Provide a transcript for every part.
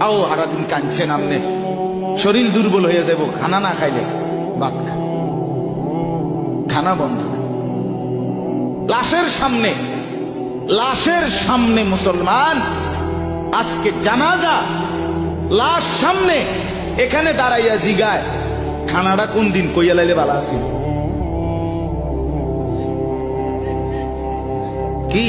আও সারাদিন কাঁদছে নামনে। শরীর দুর্বল হয়ে যাব খানা না খাইলে ভাত খা। খানা বন্ধ লাশের সামনে লাশের সামনে মুসলমান, আজকে জানাজা, লাশ সামনে, এখানে দাঁড়াইয়া জিগায়। খানাটা কোন দিন কইয়া লাইলে বালা আছিল? কি?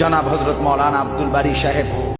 জনাব হজরত মৌলানা আব্দুল বারি সাহেব।